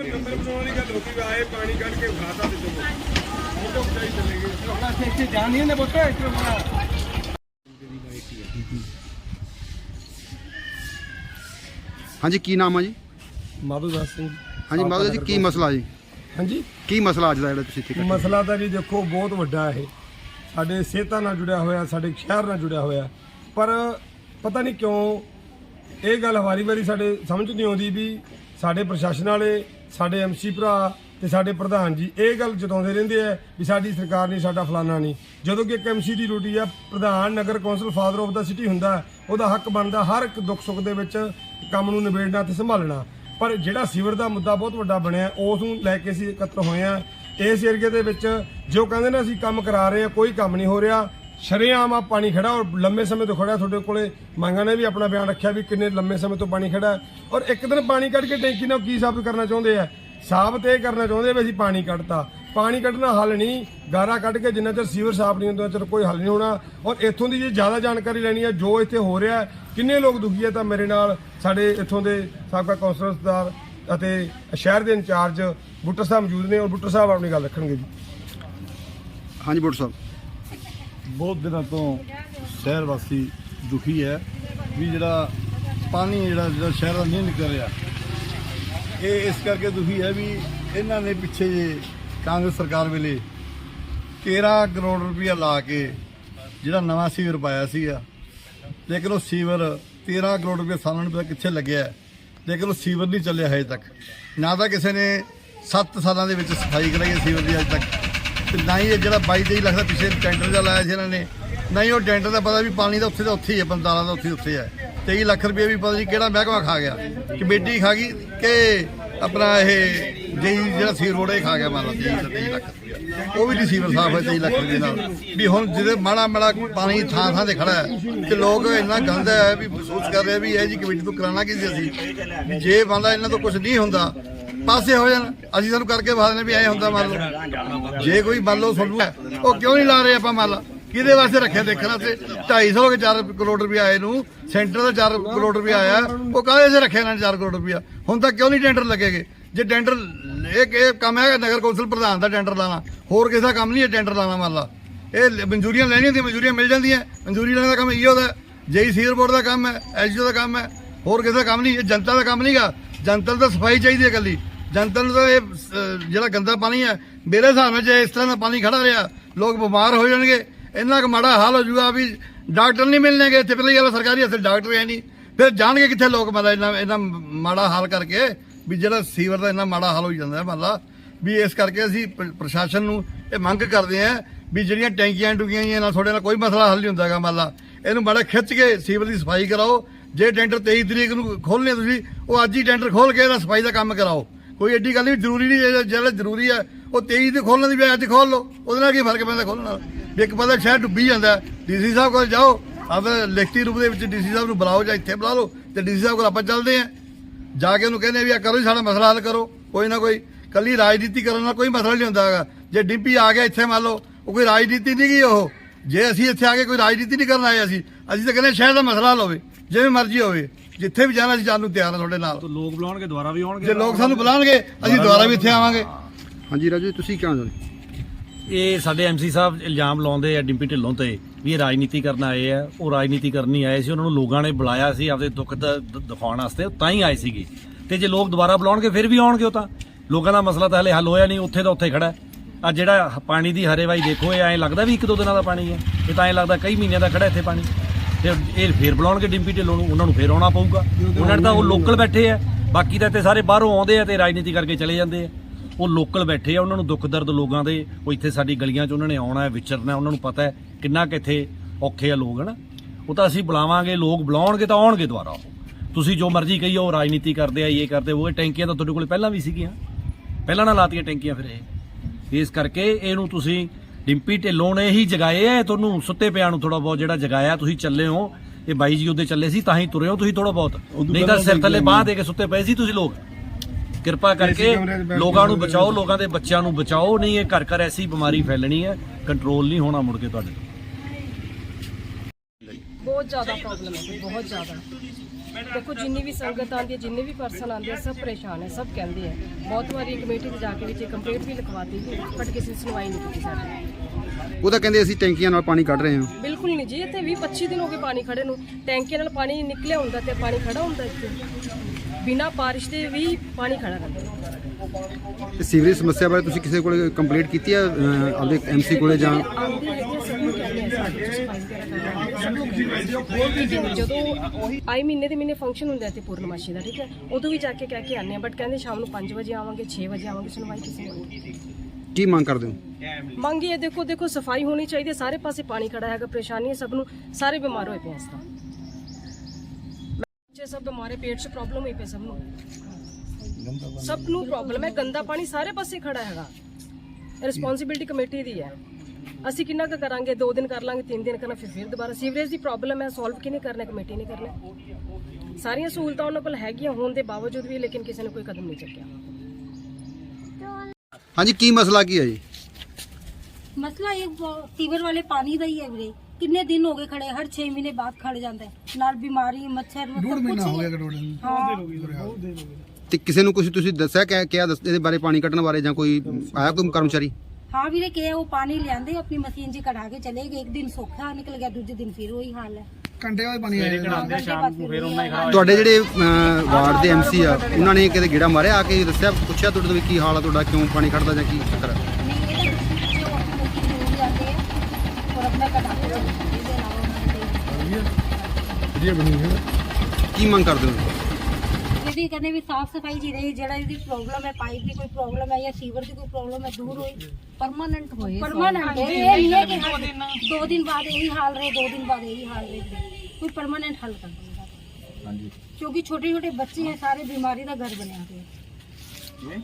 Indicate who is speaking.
Speaker 1: ਕੋਈ ਨੰਬਰ ਬਣਾਉਣ ਦੀ ਗੱਲ ਹੋ ਗਈ ਵੀ ਆਏ ਪਾਣੀ ਕੱਢ ਕੇ ਖਾਤਾ ਤੇ ਚਲੋ। ਉਹ ਤੋਂ ਬਚਾਈ ਚਲੇ ਗਏ।
Speaker 2: ਆਪਣਾ ਇੱਥੇ ਜਾਣ ਨਹੀਂ ਨੇ ਪੁੱਤ ਇੱਥੇ ਆਪਣਾ
Speaker 3: ਹਾਂਜੀ ਕੀ ਨਾਮ ਆ ਜੀ?
Speaker 2: ਮਾਧੂਦਾਸ ਸਿੰਘ
Speaker 3: ਹਾਂਜੀ ਮਾਧਵ ਜੀ ਕੀ ਮਸਲਾ ਜੀ?
Speaker 2: ਹਾਂਜੀ?
Speaker 3: ਕੀ ਮਸਲਾ ਅੱਜ ਦਾ ਜਿਹੜਾ ਤੁਸੀਂ ਇੱਥੇ ਇਕੱਠੇ?
Speaker 2: ਮਸਲਾ ਤਾਂ ਜੀ ਦੇਖੋ ਬਹੁਤ ਵੱਡਾ ਹੈ ਸਾਡੇ ਸਿਹਤਾਂ ਨਾਲ ਜੁੜਿਆ ਹੋਇਆ ਸਾਡੇ ਸ਼ਹਿਰ ਨਾਲ ਜੁੜਿਆ ਹੋਇਆ। ਪਰ ਪਤਾ ਨਹੀਂ ਕਿਉਂ ਇਹ ਗੱਲ ਵਾਰੀ ਵਾਰੀ ਸਾਡੇ ਸਮਝ ਨਹੀਂ ਆਉਂਦੀ ਵੀ ਸਾਡੇ ਪ੍ਰਸ਼ਾਸਨ ਵਾਲੇ, ਸਾਡੇ ਐਮਸੀ ਭਰਾ ਤੇ ਸਾਡੇ ਪ੍ਰਧਾਨ ਜੀ, ਇਹ ਗੱਲ ਜਤਾਉਂਦੇ ਰਹਿੰਦੇ ਆ ਵੀ ਸਾਡੀ ਸਰਕਾਰ ਨਹੀਂ ਸਾਡਾ ਫਲਾਨਾ ਨਹੀਂ। ਜਦੋਂ ਕਿ ਇੱਕ ਐਮਸੀ ਦੀ ਡਿਊਟੀ ਆ, ਪ੍ਰਧਾਨ ਨਗਰ council father of the city ਹੁੰਦਾ, ਉਹਦਾ ਹੱਕ ਬਣਦਾ ਹਰ ਇੱਕ ਦੁੱਖ ਸੁੱਖ ਦੇ ਵਿੱਚ ਕੰਮ ਨੂੰ ਨਿਬੇੜਨਾ ਤੇ ਸੰਭਾਲਣਾ। ਪਰ ਜਿਹੜਾ ਸੀਵਰ ਦਾ ਮੁੱਦਾ ਬਹੁਤ ਵੱਡਾ ਬਣਿਆ, ਉਸ ਨੂੰ ਲੈ ਕੇ ਅਸੀਂ ਇਕੱਤਰ ਹੋਏ ਆ। ਇਸ ਏਰੀਏ ਦੇ ਵਿੱਚ ਜੋ ਕਹਿੰਦੇ ਨੇ ਅਸੀਂ ਕੰਮ ਕਰਾ ਰਹੇ ਆ, ਕੋਈ ਕੰਮ ਨਹੀਂ ਹੋ ਰਿਹਾ। ਸ਼ਰੇਆਮ ਆ, ਪਾਣੀ ਖੜਾ ਔਰ ਲੰਮੇ ਸਮੇਂ ਤੋਂ ਖੜਾ ਤੁਹਾਡੇ ਕੋਲੇ। ਮੰਗਾ ਨੇ ਵੀ ਆਪਣਾ ਬਿਆਨ ਰੱਖਿਆ ਵੀ ਕਿੰਨੇ ਲੰਮੇ ਸਮੇਂ ਤੋਂ ਪਾਣੀ ਖੜਾ। ਔਰ ਇੱਕ ਦਿਨ ਪਾਣੀ ਕੱਢ ਕੇ ਟੈਂਕੀ ਨਾਲ ਕੀ ਸਾਬਤ ਕਰਨਾ ਚਾਹੁੰਦੇ ਆ? ਸਾਬਤ ਇਹ ਕਰਨਾ ਚਾਹੁੰਦੇ ਵੀ ਅਸੀਂ ਪਾਣੀ ਕੱਢਤਾ। ਪਾਣੀ ਕੱਢਣਾ ਹੱਲ ਨਹੀਂ। ਗਾਰਾ ਕੱਢ ਕੇ ਜਿੰਨਾ ਚਿਰ ਸੀਵਰ ਸਾਫ਼ ਨਹੀਂ ਹੁੰਦਾ, ਚਿਰ ਕੋਈ ਹੱਲ ਨਹੀਂ ਹੋਣਾ। ਔਰ ਇੱਥੋਂ ਦੀ ਜੇ ਜ਼ਿਆਦਾ ਜਾਣਕਾਰੀ ਲੈਣੀ ਹੈ ਜੋ ਇੱਥੇ ਹੋ ਰਿਹਾ, ਕਿੰਨੇ ਲੋਕ ਦੁਖੀ ਹੈ ਤਾਂ ਮੇਰੇ ਨਾਲ ਸਾਡੇ ਇੱਥੋਂ ਦੇ ਸਾਬਕਾ ਕੌਂਸਲਰ ਸਰਦਾਰ ਅਤੇ ਸ਼ਹਿਰ ਦੇ ਇੰਚਾਰਜ ਬੁੱਟਰ ਸਾਹਿਬ ਮੌਜੂਦ ਨੇ ਔਰ ਬੁੱਟਰ ਸਾਹਿਬ ਆਪਣੀ ਗੱਲ ਰੱਖਣਗੇ ਜੀ।
Speaker 3: ਹਾਂਜੀ, ਬੁੱਟਰ ਸਾਹਿਬ।
Speaker 4: ਬਹੁਤ ਦਿਨਾਂ ਤੋਂ ਸ਼ਹਿਰ ਵਾਸੀ ਦੁਖੀ ਹੈ ਵੀ ਜਿਹੜਾ ਪਾਣੀ ਜਿਹੜਾ ਜਿਹੜਾ ਸ਼ਹਿਰ ਦਾ ਨਹੀਂ ਨਿਕਲ ਰਿਹਾ। ਇਹ ਇਸ ਕਰਕੇ ਦੁਖੀ ਹੈ ਵੀ ਇਹਨਾਂ ਨੇ ਪਿੱਛੇ ਜੇ ਕਾਂਗਰਸ ਸਰਕਾਰ ਵੇਲੇ 13 ਕਰੋੜ ਰੁਪਇਆ ਲਾ ਕੇ ਜਿਹੜਾ ਨਵਾਂ ਸੀਵਰ ਪਾਇਆ ਸੀਗਾ, ਲੇਕਿਨ ਉਹ ਸੀਵਰ 13 ਕਰੋੜ ਰੁਪਏ ਸਾਨੂੰ ਨਹੀਂ ਪਤਾ ਕਿੱਥੇ ਲੱਗਿਆ ਲੇਕਿਨ ਉਹ ਸੀਵਰ ਨਹੀਂ ਚੱਲਿਆ ਹਜੇ ਤੱਕ। ਨਾ ਤਾਂ ਕਿਸੇ ਨੇ 7 ਸਾਲਾਂ ਦੇ ਵਿੱਚ ਸਫ਼ਾਈ ਕਰਾਈ ਹੈ ਸੀਵਰ ਦੀ ਅਜੇ ਤੱਕ। ਤੇ ਨਾ ਹੀ ਇਹ ਜਿਹੜਾ 22 23 ਲੱਖ ਦਾ ਪਿੱਛੇ ਟੈਂਡਰ ਦਾ ਲਾਇਆ ਸੀ ਇਹਨਾਂ ਨੇ। ਨਾ ਹੀ ਉਹ ਟੈਂਡਰ ਦਾ ਪਤਾ ਵੀ ਪਾਣੀ ਦਾ ਉੱਥੇ ਦਾ ਉੱਥੇ ਹੀ ਹੈ ਬੰਦਾਲਾ ਦਾ ਉੱਥੇ ਉੱਥੇ ਹੈ। 23 ਲੱਖ ਰੁਪਏ ਵੀ ਪਤਾ ਨਹੀਂ ਕਿਹੜਾ ਮਹਿਕਮਾ ਖਾ ਗਿਆ। ਕਮੇਟੀ ਖਾ ਗਈ ਕਿ ਆਪਣਾ ਇਹ ਜਿਹੀ ਜਿਹੜਾ ਸੀਵਰ ਰੋਡ ਇਹ ਖਾ ਗਿਆ ਮੰਨ 23 ਲੱਖ ਉਹ ਵੀ ਨਹੀਂ ਸੀਵਰ ਸਾਫ਼ ਹੈ 23 ਲੱਖ ਰੁਪਏ ਨਾਲ। ਵੀ ਹੁਣ ਜਿਹਦੇ ਮਾੜਾ ਮਾੜਾ ਪਾਣੀ ਥਾਂ ਥਾਂ ਤੇ ਖੜਾ ਹੈ, ਤੇ ਲੋਕ ਇੰਨਾ ਗੰਦ ਹੈ ਵੀ ਮਹਿਸੂਸ ਕਰ ਰਹੇ ਵੀ ਇਹ ਜੀ ਕਮੇਟੀ ਤੋਂ ਕਰਾਣਾ ਕੀ ਸੀ ਅਸੀਂ। ਵੀ ਜੇ ਮੰਨਦਾ ਇਹਨਾਂ ਤੋਂ ਕੁਝ ਨਹੀਂ ਹੁੰਦਾ ਪਾਸੇ ਹੋ ਜਾਣ। ਅਸੀਂ ਸਾਨੂੰ ਕਰਕੇ ਬਾਹਰ ਨੇ ਵੀ ਐ ਹੁੰਦਾ ਮੰਨ ਲਓ। ਜੇ ਕੋਈ ਮੰਨ ਲਓ ਤੁਹਾਨੂੰ ਹੈ, ਉਹ ਕਿਉਂ ਨਹੀਂ ਲਾ ਰਹੇ ਆਪਾਂ ਮੰਨ ਲਾ? ਕਿਹਦੇ ਵਾਸਤੇ ਰੱਖਿਆ ਦੇਖਣਾ ਤੇ 250 ਕੇ 4 ਕਰੋੜ ਰੁਪਏ ਆਏ ਨੂੰ ਸੈਂਟਰ ਦਾ 4 ਕਰੋੜ ਰੁਪਏ ਆਇਆ ਉਹ ਕਾਹਦੇ ਸੇ ਰੱਖਿਆ ਇਹਨਾਂ ਨੇ 4 ਕਰੋੜ ਰੁਪਏ ਹੁਣ ਤਾਂ ਕਿਉਂ ਨਹੀਂ ਟੈਂਡਰ ਲੱਗੇਗੇ? ਜੇ ਟੈਂਡਰ ਇਹ ਇਹ ਕੰਮ ਹੈ ਨਗਰ ਕੌਂਸਲ ਪ੍ਰਧਾਨ ਦਾ ਟੈਂਡਰ ਲਾਣਾ ਹੋਰ ਕਿਸੇ ਦਾ ਕੰਮ ਨਹੀਂ ਹੈ ਟੈਂਡਰ ਲਾਣਾ ਮੰਨ ਲਾ। ਇਹ ਮਨਜ਼ੂਰੀਆਂ ਲੈਣੀਆਂ ਹੁੰਦੀਆਂ ਮਨਜ਼ੂਰੀਆਂ ਮਿਲ ਜਾਂਦੀਆਂ। ਮਨਜ਼ੂਰੀ ਲੈਣ ਦਾ ਕੰਮ ਇਹੋ ਦਾ ਜੇਈ ਸੀਰ ਬੋਰਡ ਦਾ ਕੰਮ ਹੈ ਐਸਜੀਓ ਦਾ ਕੰਮ ਹੈ ਹੋਰ ਕਿਸੇ ਦਾ ਕੰਮ ਨਹੀਂ ਇਹ ਜਨਤਾ ਦਾ ਕੰਮ ਨਹੀਂਗਾ ਜਨਤਾ ਨੂੰ ਤਾਂ ਸਫ਼ਾਈ ਚਾਹੀਦੀ ਹੈ ਇਕੱਲੀ। ਜਨਤਾ ਨੂੰ ਤਾਂ ਇਹ ਅਹ, ਜਿਹੜਾ ਗੰਦਾ ਪਾਣੀ ਹੈ ਮੇਰੇ ਹਿਸਾਬ ਨਾਲ ਜੇ ਇਸ ਤਰ੍ਹਾਂ ਦਾ ਪਾਣੀ ਖੜਾ ਰਿਹਾ ਲੋਕ ਬਿਮਾਰ ਹੋ ਜਾਣਗੇ। ਇੰਨਾ ਕੁ ਮਾੜਾ ਹਾਲ ਹੋ ਜਾਊਗਾ ਵੀ ਡਾਕਟਰ ਨਹੀਂ ਮਿਲਣਗੇ ਇੱਥੇ ਪਹਿਲਾਂ ਗੱਲ ਸਰਕਾਰੀ ਹਸਪਤਾਲ ਡਾਕਟਰ ਹੈ ਨਹੀਂ। ਫਿਰ ਜਾਣਗੇ ਕਿੱਥੇ ਲੋਕ ਮਤਲਬ ਇੰਨਾ ਇੰਨਾ ਮਾੜਾ ਹਾਲ ਕਰਕੇ ਵੀ ਜਿਹੜਾ ਸੀਵਰ ਦਾ ਇੰਨਾ ਮਾੜਾ ਹਾਲ ਹੋ ਜਾਂਦਾ ਹੈ ਮਤਲਬ ਵੀ ਇਸ ਕਰਕੇ ਅਸੀਂ ਪ੍ਰ- ਪ੍ਰਸ਼ਾਸਨ ਨੂੰ ਇਹ ਮੰਗ ਕਰਦੇ ਹਾਂ ਵੀ ਜਿਹੜੀਆਂ ਟੈਂਕੀਆਂ ਟੁਕੀਆਂ ਜੀਆਂ ਨਾਲ ਤੁਹਾਡੇ ਨਾਲ ਕੋਈ ਮਸਲਾ ਹੱਲ ਨਹੀਂ ਹੁੰਦਾ ਹੈਗਾ ਮਤਲਬ ਇਹਨੂੰ ਬੜਾ ਖਿੱਚ ਕੇ ਸੀਵਰ ਦੀ ਸਫ਼ਾਈ ਕਰਾਓ। ਜੇ ਟੈਂਡਰ 23 ਤਰੀਕ ਨੂੰ ਖੋਲ੍ਹਣੇ ਤੁਸੀਂ ਉਹ ਅੱਜ ਹੀ ਟੈਂਡਰ ਖੋਲ੍ਹ ਕੇ ਇਹਦਾ ਸਫ਼ਾਈ ਦਾ ਕੰਮ ਕਰਾਓ। ਕੋਈ ਐਡੀ ਗੱਲ ਨਹੀਂ, ਜ਼ਰੂਰੀ ਨਹੀਂ ਜਿਹੜਾ- ਜ਼ਰੂਰੀ ਹੈ ਉਹ 23 ਤੇ ਖੋਲਣ ਦੀ ਬਜਾਏ ਅੱਜ ਖੋਲ ਲਓ। ਉਹਦੇ ਨਾਲ ਕੀ ਫ਼ਰਕ ਪੈਂਦਾ ਖੋਲਣ ਨਾਲ? ਇੱਕ ਪਾਸੇ ਸ਼ਹਿਰ ਡੁੱਬੀ ਜਾਂਦਾ, ਡੀਸੀ ਸਾਹਿਬ ਕੋਲ ਜਾਓ ਆਪ ਲਿਖਤੀ ਰੂਪ ਦੇ ਵਿੱਚ ਡੀਸੀ ਸਾਹਿਬ ਨੂੰ ਬੁਲਾਓ ਜਾਂ ਇੱਥੇ ਬੁਲਾ ਲਓ, ਤੇ ਡੀਸੀ ਸਾਹਿਬ ਕੋਲ ਆਪਾਂ ਚੱਲਦੇ ਆਂ ਜਾ ਕੇ ਉਹਨੂੰ ਕਹਿੰਦੇ ਵੀ ਆ ਕਰੋ ਜੀ, ਸਾਡਾ ਮਸਲਾ ਹੱਲ ਕਰੋ, ਕੋਈ ਨਾ ਕੋਈ। ਕੱਲੀ ਰਾਜਨੀਤੀ ਕਰਨ ਨਾਲ ਕੋਈ ਮਸਲਾ ਨਹੀਂ ਹੁੰਦਾ ਹੈਗਾ। ਜੇ ਡਿੰਪੀ ਆ ਗਿਆ ਇੱਥੇ ਮੰਨ ਲਓ, ਉਹ ਕੋਈ ਰਾਜਨੀਤੀ ਨਹੀਂ ਗਈ ਉਹ। ਜੇ ਅਸੀਂ ਇੱਥੇ ਆ ਕੇ ਕੋਈ ਰਾਜਨੀਤੀ ਨਹੀਂ ਕਰਨ ਆਏ ਅਸੀਂ ਅਸੀਂ ਤਾਂ ਕਹਿੰਦੇ ਸ਼ਹਿਰ ਦਾ ਮਸਲਾ ਹੱਲ ਹੋਵੇ, ਜਿਵੇਂ ਮਰਜ਼ੀ ਹੋਵੇ। ਜਿੱਥੇ ਵੀ ਜਾਣਾ ਅਸੀਂ ਜਾਣ ਨੂੰ ਤਿਆਰ ਹਾਂ ਤੁਹਾਡੇ ਨਾਲ।
Speaker 5: ਲੋਕ ਬੁਲਾਉਣਗੇ ਦੁਬਾਰਾ ਵੀ ਆਉਣਗੇ।
Speaker 4: ਜੇ ਲੋਕ ਸਾਨੂੰ ਬੁਲਾਣਗੇ ਅਸੀਂ ਦੁਬਾਰਾ ਵੀ ਇੱਥੇ ਆਵਾਂਗੇ।
Speaker 3: ਹਾਂਜੀ ਰਾਜੂ ਤੁਸੀਂ ਕੀ ਕਹਿਣਾ ਚਾਹੁੰਦੇ
Speaker 5: ਇਹ ਸਾਡੇ ਐਮਸੀ ਸਾਹਿਬ ਇਲਜ਼ਾਮ ਲਾਉਂਦੇ ਆ ਡਿੰਪੀ ਢਿੱਲੋਂ ਤੇ ਵੀ ਇਹ ਰਾਜਨੀਤੀ ਕਰਨ ਆਏ ਆ ਉਹ ਰਾਜਨੀਤੀ ਕਰਨ ਨਹੀਂ ਆਏ ਸੀ ਉਹਨਾਂ ਨੂੰ ਲੋਕਾਂ ਨੇ ਬੁਲਾਇਆ ਸੀ ਆਪਦੇ ਦੁੱਖ ਦਾ ਦ- ਦਿਖਾਉਣ ਵਾਸਤੇ ਉਹ ਤਾਂ ਹੀ ਆਏ ਸੀਗੇ। ਤੇ ਜੇ ਲੋਕ ਦੁਬਾਰਾ ਬੁਲਾਉਣਗੇ ਫਿਰ ਵੀ ਆਉਣਗੇ ਉਹ ਤਾਂ। ਲੋਕਾਂ ਦਾ ਮਸਲਾ ਤਾਂ ਹਲੇ ਹੱਲ ਹੋਇਆ ਨਹੀਂ ਉੱਥੇ ਦਾ ਉੱਥੇ ਖੜਾ। ਆ ਜਿਹੜਾ ਪਾਣੀ ਦੀ ਹਰੇਵਾਈ ਦੇਖੋ ਇਹ ਐਂ ਲੱਗਦਾ ਵੀ ਇੱਕ ਦੋ ਦਿਨਾਂ ਦਾ ਪਾਣੀ ਹੈ ਇਹ ਤਾਂ ਐਂ ਲੱਗਦਾ ਕਈ ਮਹੀਨਿਆਂ ਦਾ ਖੜਾ ਇੱਥੇ ਪਾਣੀ। ਤੇ ਇਹ ਫੇਰ ਬੁਲਾਉਣਗੇ ਡਿੰਪੀ ਢਿੱਲੋਂ ਨੂੰ, ਉਹਨਾਂ ਨੂੰ ਫੇਰ ਆਉਣਾ ਪਊਗਾ। ਉਹਨਾਂ ਨੇ ਤਾਂ ਉਹ ਲੋਕਲ ਬੈਠੇ ਆ। ਬਾਕੀ ਤਾਂ ਇੱਥੇ ਸਾਰੇ ਬਾਹਰੋਂ ਆਉਂਦੇ ਆ ਤੇ ਰਾਜਨੀਤੀ ਕਰਕੇ ਚਲੇ ਜਾਂਦੇ ਆ। ਉਹ ਲੋਕਲ ਬੈਠੇ ਆ, ਉਹਨਾਂ ਨੂੰ ਦੁੱਖ ਦਰਦ ਲੋਕਾਂ ਦੇ। ਉਹ ਇੱਥੇ ਸਾਡੀ ਗਲੀਆਂ 'ਚ ਉਹਨਾਂ ਨੇ ਆਉਣਾ ਹੈ, ਵਿਚਰਨਾ ਉਹਨਾਂ ਨੂੰ ਪਤਾ ਹੈ ਕਿੰਨਾ ਕਿ ਇੱਥੇ ਔਖੇ ਆ ਲੋਕ, ਹਨ? ਉਹ ਤਾਂ ਅਸੀਂ ਬੁਲਾਵਾਂਗੇ, ਲੋਕ ਬੁਲਾਉਣਗੇ ਤਾਂ ਆਉਣਗੇ ਦੁਬਾਰਾ ਉਹ। ਤੁਸੀਂ ਜੋ ਮਰਜ਼ੀ ਕਹੀਓ ਉਹ ਰਾਜਨੀਤੀ ਕਰਦੇ ਆ, ਇਹ ਕਰਦੇ ਉਹ ਟੈਂਕੀਆਂ ਤਾਂ ਤੁਹਾਡੇ ਕੋਲ ਪਹਿਲਾਂ ਵੀ ਸੀਗੀਆਂ। ਪਹਿਲਾਂ ਨਾ ਲਾਤੀਆਂ ਟੈਂਕੀਆਂ ਫਿਰ ਇਹ। ਇਸ ਕਰਕੇ ਇਹਨੂੰ ਤੁਸੀਂ ਡਿੰਪੀ ਢਿੱਲੋਂ ਨੇ ਹੀ ਜਗਾਏ ਇਹ ਤੁਹਾਨੂੰ ਸੁੱਤੇ ਪਿਆ ਨੂੰ ਥੋੜਾ ਬਹੁਤ ਜਿਹੜਾ ਜਗਾਇਆ ਤੁਸੀਂ ਚੱਲੇ ਹੋ। ਇਹ ਬਾਈ ਜੀ ਉਹਦੇ ਚੱਲੇ ਸੀ ਤਾਂ ਹੀ ਤੁਰੇ ਹੋ ਤੁਸੀਂ ਥੋੜਾ ਬਹੁਤ। ਨਹੀਂ ਤਾਂ ਸਿਰ ਥੱਲੇ ਬਾਹ ਦੇ ਕੇ ਸੁੱਤੇ ਪਏ ਸੀ ਤੁਸੀਂ ਲੋਕ। ਕਿਰਪਾ ਕਰਕੇ ਲੋਕਾਂ ਨੂੰ ਬਚਾਓ ਲੋਕਾਂ ਦੇ ਬੱਚਿਆਂ ਨੂੰ ਬਚਾਓ। ਨਹੀਂ ਇਹ ਘਰ ਘਰ ਐਸੀ ਬਿਮਾਰੀ ਫੈਲਣੀ ਹੈ ਕੰਟਰੋਲ ਨਹੀਂ ਹੋਣਾ ਮੁੜ ਕੇ ਤੁਹਾਡੇ
Speaker 6: ਬਹੁਤ ਜ਼ਿਆਦਾ ਪ੍ਰੋਬਲਮ ਹੈ ਬਹੁਤ ਜ਼ਿਆਦਾ। ਦੇਖੋ ਜਿੰਨੀ ਵੀ ਸੰਗਤ ਆਉਂਦੀ ਹੈ ਜਿੰਨੇ ਵੀ ਪਰਸਨ ਆਉਂਦੇ ਆ ਸਭ ਪਰੇਸ਼ਾਨ ਹੈ ਸਭ ਕਹਿੰਦੇ ਆ। ਬਹੁਤ ਵਾਰੀ ਕਮੇਟੀ ਤੇ ਜਾ ਕੇ ਵਿੱਚ ਕੰਪਲੇਂਟ ਵੀ ਲਿਖਵਾਤੀ ਬਟ ਕਿਸੇ ਨੇ ਸੁਣਵਾਈ ਨਹੀਂ ਕੀਤੀ ਸਾਡੀ
Speaker 3: ਉਹ ਤਾਂ ਕਹਿੰਦੇ ਅਸੀਂ ਟੈਂਕੀਆਂ ਨਾਲ ਪਾਣੀ ਕੱਢ ਰਹੇ ਹਾਂ।
Speaker 6: ਬਿਲਕੁਲ ਨਹੀਂ ਜੀ ਇੱਥੇ 20 25 ਦਿਨ ਹੋ ਗਏ ਪਾਣੀ ਖੜੇ ਨੂੰ। ਟੈਂਕੀਆਂ ਨਾਲ ਪਾਣੀ ਨਿਕਲਿਆ ਹੁੰਦਾ ਤੇ ਪਾਣੀ ਖੜਾ ਹੁੰਦਾ ਇੱਥੇ। ਬਿਨਾਂ ਬਾਰਿਸ਼ ਦੇ ਵੀ ਪਾਣੀ ਖੜਾ ਰਹਿੰਦਾ।
Speaker 3: ਤੇ ਸੀਵਰੇਜ ਸਮੱਸਿਆ ਬਾਰੇ ਤੁਸੀਂ ਕਿਸੇ ਕੋਲੇ ਕੰਪਲੀਟ ਕੀਤੀ ਅਹ, ਆਪਦੇ ਐਮਸੀ ਕੋਲੇ ਜਾਂ
Speaker 6: ਆਉਂਦੀ ਹੈਗੀ ਆ, ਸਭ ਨੂੰ ਕਹਿੰਦੇ ਆ ਸਾਡੇ ਸਫ਼ਾਈ ਵਗੈਰਾ ਜਦੋਂ ਆਈ ਮਹੀਨੇ ਦੇ ਮਹੀਨੇ ਫੰਕਸ਼ਨ ਹੁੰਦਾ ਇੱਥੇ ਪੂਰਨਮਾਸ਼ੀ ਦਾ ਠੀਕ ਹੈ? ਉਦੋਂ ਵੀ ਜਾ ਕੇ ਕਹਿ ਕੇ ਆਉਂਦੇ ਆ ਬਟ ਕਹਿੰਦੇ ਸ਼ਾਮ ਨੂੰ 5 ਵਜੇ ਆਵਾਂਗੇ 6 ਵਜੇ ਆਵਾਂਗੇ ਸੁਣਵਾਈ ਕਿਸੇ ਨੇ।
Speaker 3: ਕੀ ਮੰਗ ਕਰਦੇ ਹੋ?
Speaker 6: ਮੰਗ ਇਹ ਦੇਖੋ ਦੇਖੋ ਸਫ਼ਾਈ ਹੋਣੀ ਚਾਹੀਦੀ ਹੈ ਸਾਰੇ ਪਾਸੇ ਪਾਣੀ ਖੜਾ ਹੈਗਾ ਪਰੇਸ਼ਾਨੀ ਹੈ ਸਭ ਨੂੰ ਸਾਰੇ ਬਿਮਾਰ ਹੋਏ ਪਏ ਇਸ ਤਰ੍ਹਾਂ। ਬੱਚੇ ਸਭ ਬਿਮਾਰੇ ਪੇਟ 'ਚ ਪ੍ਰੋਬਲਮ ਹੋਈ ਪਈ ਸਭ ਨੂੰ। ਸਭ ਨੂੰ ਪ੍ਰੋਬਲਮ ਹੈ ਗੰਦਾ ਪਾਣੀ ਸਾਰੇ ਪਾਸੇ ਖੜਾ ਹੈਗਾ। ਰਿਸਪੌਂਸਿਬਿਲਟੀ ਕਮੇਟੀ ਦੀ ਹੈ। ਅਸੀਂ ਕਿੰਨਾ ਕੁ ਕਰਾਂਗੇ? 2 ਦਿਨ ਕਰ ਲਾਂਗੇ 3 ਦਿਨ ਕਰਨਾ ਫਿਰ ਫਿਰ ਦੁਬਾਰਾ ਸੀਵਰੇਜ ਦੀ ਪ੍ਰੋਬਲਮ ਹੈ ਸੋਲਵ ਕਿਹਨੇ ਕਰਨਾ ਕਮੇਟੀ ਨੇ ਕਰਨਾ ਸਾਰੀਆਂ ਸਹੂਲਤਾਂ ਉਹਨਾਂ ਕੋਲ ਹੈਗੀਆਂ ਹੋਣ ਦੇ ਬਾਵਜੂਦ ਵੀ ਲੇਕਿਨ ਕਿਸੇ ਨੇ ਕੋਈ ਕਦਮ ਨਹੀਂ ਚੱਕਿਆ।
Speaker 3: ਹਾਂਜੀ ਕੀ ਮਸਲਾ ਕੀ ਹੈ ਜੀ?
Speaker 7: ਮਸਲਾ ਇਹ ਸੀਵਰ ਵਾਲੇ ਪਾਣੀ ਦਾ ਹੀ ਹੈ ਵੀਰੇ। ਕਿੰਨੇ ਦਿਨ ਹੋ ਗਏ ਖੜੇ ਹਰ 6 ਮਹੀਨੇ ਬਾਅਦ ਖੜ ਜਾਂਦਾ ਹੈ। ਨਾਲ ਬਿਮਾਰੀ ਮੱਛਰ ਡੂੜ ਮਹੀਨਾ ਹੋ ਗਿਆ ਡੂੜ ਹਾਂ।
Speaker 3: ਤੇ ਕਿਸੇ ਨੂੰ ਕੁਝ ਤੁਸੀਂ ਦੱਸਿਆ ਕਿ ਕਿਹਾ ਦੱਸ ਇਹਦੇ ਬਾਰੇ ਪਾਣੀ ਕੱਢਣ ਬਾਰੇ ਜਾਂ ਕੋਈ ਆਇਆ ਕੋਈ ਕਰਮਚਾਰੀ?
Speaker 7: ਹਾਂ ਵੀਰੇ ਕਿ ਉਹ ਪਾਣੀ ਲਿਆਂਦੇ ਆਪਣੀ ਮਸ਼ੀਨ 'ਚ ਕਢਾ ਕੇ ਚਲੇ ਗਏ। ਇੱਕ ਦਿਨ ਸੌਖਾ ਨਿਕਲ ਗਿਆ ਦੂਜੇ ਦਿਨ ਫਿਰ ਉਹੀ ਹਾਲ ਹੈ। ਘੰਟੇ ਬਾਅਦ ਪਾਣੀ ਆਇਆ। ਸ਼ਾਮ ਨੂੰ ਫਿਰ ਉਹੀ ਹਾਲ
Speaker 3: ਤੁਹਾਡੇ ਜਿਹੜੇ ਅਹ, ਵਾਰਡ ਦੇ ਐਮਸੀ ਆ ਉਹਨਾਂ ਨੇ ਕਿਤੇ ਗੇੜਾ ਮਾਰਿਆ? ਆ ਕੇ ਦੱਸਿਆ ਪੁੱਛਿਆ ਤੁਹਾਡੇ ਤੋਂ ਵੀ ਕੀ ਹਾਲ ਆ ਤੁਹਾਡਾ ਕਿਉਂ ਪਾਣੀ ਖੜਦਾ ਜਾਂ ਕੀ ਚੱਕਰ ਹੈ
Speaker 7: ਨਹੀਂ ਇਹ ਤਾਂ ਤੁਸੀਂ ਉਹ ਆਪਣੀ ਮਸ਼ੀਨ ਜ਼ਰੂਰ ਜਾਂਦੇ ਆ। ਔਰ ਆਪਣਾ ਕਢਾ ਕੇ ਚਲੇ ਜਾਂਦੇ ਇਹਦੇ ਇਲਾਵਾ ਉਹਨਾਂ ਨੇ
Speaker 3: ਕੀ ਮੰਗ ਕਰਦੇ ਹੋ?
Speaker 7: ਇਹਦੀ ਕਹਿੰਦੇ ਵੀ ਸਾਫ਼ ਸਫ਼ਾਈ ਜੀ ਰਹੀ ਜਿਹੜਾ ਇਹਦੀ ਪ੍ਰੋਬਲਮ ਹੈ ਪਾਈਪ ਦੀ ਕੋਈ ਪ੍ਰੋਬਲਮ ਹੈ ਜਾਂ ਸੀਵਰ ਦੀ ਕੋਈ ਪ੍ਰੋਬਲਮ ਹੈ ਦੂਰ ਹੋਈ
Speaker 6: ਪਰਮਾਨੈਂਟ ਹੋਏ
Speaker 7: ਪਰਮਾਨੈਂਟ ਇਹ ਨਹੀਂ ਹੈ ਕਿ ਦੋ ਦਿਨ। ਬਾਅਦ ਇਹੀ ਹਾਲ ਰਹੇ ਦੋ ਦਿਨ ਬਾਅਦ ਇਹੀ ਹਾਲ ਰਹੇ। ਕੋਈ ਪਰਮਾਨੈਂਟ ਹੱਲ ਕਰ ਦਿੰਦਾ। ਹਾਂਜੀ। ਕਿਉਂਕਿ ਛੋਟੇ ਛੋਟੇ ਬੱਚੇ ਹੈ ਸਾਰੇ ਬਿਮਾਰੀ ਦਾ ਘਰ ਬਣਿਆ ਹੋਇਆ।